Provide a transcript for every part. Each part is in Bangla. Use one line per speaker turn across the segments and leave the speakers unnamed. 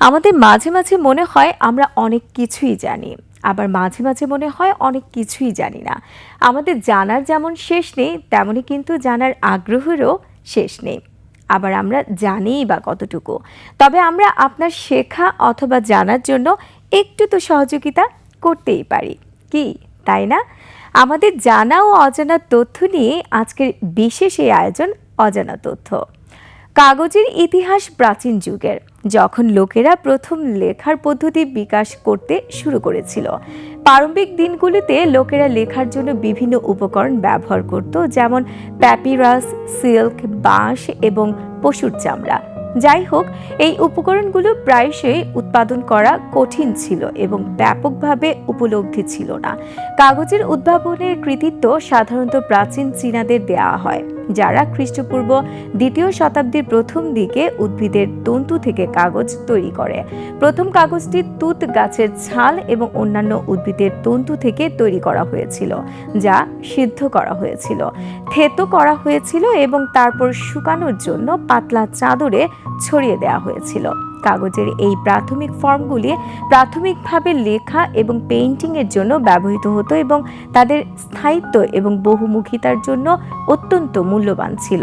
আমাদের মাঝে মাঝে মনে হয় আমরা অনেক কিছুই জানি, আবার মাঝে মাঝে মনে হয় অনেক কিছুই জানি না। আমাদের জানার যেমন শেষ নেই, তেমনই কিন্তু জানার আগ্রহেরও শেষ নেই। আবার আমরা জানিই বা কতটুকু। তবে আমরা আপনার শেখা অথবা জানার জন্য একটু তো সহযোগিতা করতেই পারি। কি, তাই না? আমাদের জানা ও অজানা তথ্য নিয়ে আজকের বিশেষ এই আয়োজন অজানা তথ্য। কাগজের ইতিহাস প্রাচীন যুগের। যখন লোকেরা প্রথম লেখার পদ্ধতি বিকাশ করতে শুরু করেছিল। প্রারম্ভিক দিনগুলিতে লোকেরা লেখার জন্য বিভিন্ন উপকরণ ব্যবহার করত, যেমন প্যাপিরাস, সিল্ক, বাঁশ এবং পশুর চামড়া। যাই হোক, এই উপকরণগুলো প্রায়শই উৎপাদন করা কঠিন ছিল এবং ব্যাপকভাবে উপলব্ধি ছিল না। কাগজের উদ্ভাবনের কৃতিত্ব সাধারণত প্রাচীন চীনাদের দেওয়া হয়, যারা খ্রিস্টপূর্ব দ্বিতীয় শতাব্দীর প্রথম দিকে উদ্ভিদের তন্তু থেকে কাগজ তৈরি করে। প্রথম কাগজটি তুত গাছের ছাল এবং অন্যান্য উদ্ভিদের তন্তু থেকে তৈরি করা হয়েছিল, যা সিদ্ধ করা হয়েছিল। থেতো করা হয়েছিল এবং তারপর শুকানোর জন্য পাতলা চাদরে ছড়িয়ে দেওয়া হয়েছিল। কাগজের এই প্রাথমিক ফর্মগুলি প্রাথমিকভাবে লেখা এবং পেইন্টিংয়ের জন্য ব্যবহৃত হতো এবং তাদের স্থায়িত্ব এবং বহুমুখিতার জন্য অত্যন্ত মূল্যবান ছিল।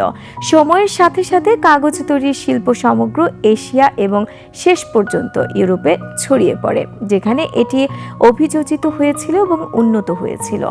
সময়ের সাথে সাথে কাগজ তৈরির শিল্প সমগ্র এশিয়া এবং শেষ পর্যন্ত ইউরোপে ছড়িয়ে পড়ে, যেখানে এটি অভিযোজিত হয়েছিল এবং উন্নত হয়েছিল।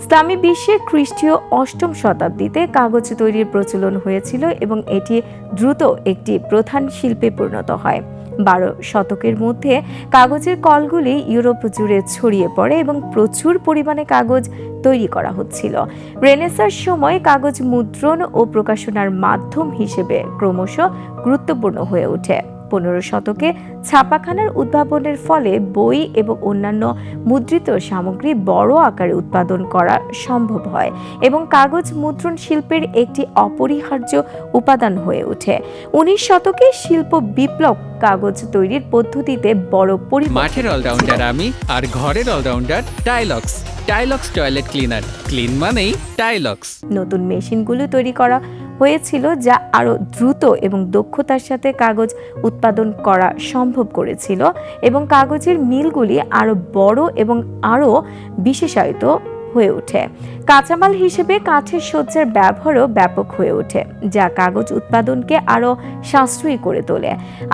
ইসলামী বিশ্বে খ্রিস্টীয় অষ্টম শতাব্দীতে কাগজ তৈরির প্রচলন হয়েছিল এবং এটি দ্রুত একটি প্রধান শিল্পে পরিণত হয়। বারো শতকের মধ্যে কাগজের কলগুলি ইউরোপ জুড়ে ছড়িয়ে পড়ে এবং প্রচুর পরিমাণে কাগজ তৈরি করা হচ্ছিল। রেনেসার সময় কাগজ মুদ্রণ ও প্রকাশনার মাধ্যম হিসেবে ক্রমশ গুরুত্বপূর্ণ হয়ে ওঠে। পনেরো শতকে ছাপাখানার উদ্ভাবনের ফলে বই এবং অন্যান্য মুদ্রিত সামগ্রী বড় আকারে উৎপাদন করা সম্ভব হয় এবং কাগজ মুদ্রণ শিল্পের একটি অপরিহার্য উপাদান হয়ে ওঠে। উনিশ শতকে শিল্প বিপ্লব কাগজ তৈরির পদ্ধতিতে বড় পরিবর্তন
মাঠের অলরাউন্ডার আমি আর ঘরের allrounder Tilex. Tilex toilet cleaner. Clean মানেই টাইলক্স।
নতুন মেশিনগুলো তৈরি করা হয়েছিল যা আরও দ্রুত এবং দক্ষতার সাথে কাগজ উৎপাদন করা সম্ভব করেছিল এবং কাগজের মিলগুলি আরও বড় এবং আরও বিশেষায়িত হয়ে ওঠে। কাঁচামাল হিসেবে কাঠের সজ্জার ব্যবহারও ব্যাপক হয়ে ওঠে, যা কাগজ উৎপাদনকে আরও সাশ্রয়ী করে তোলে।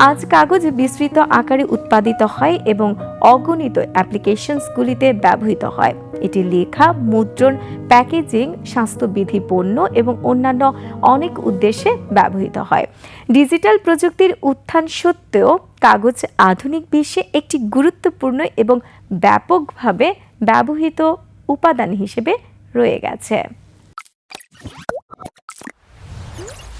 আজ কাগজ বিস্তৃত আকারে উৎপাদিত হয় এবং অগণিত অ্যাপ্লিকেশনসগুলিতে ব্যবহৃত হয়। এটি লেখা, মুদ্রণ, প্যাকেজিং, স্বাস্থ্যবিধি পণ্য এবং অন্যান্য অনেক উদ্দেশ্যে ব্যবহৃত হয়। ডিজিটাল প্রযুক্তির উত্থান সত্ত্বেও কাগজ আধুনিক বিশ্বে একটি গুরুত্বপূর্ণ এবং ব্যাপকভাবে ব্যবহৃত উপাদান হিসেবে রয়ে গেছে।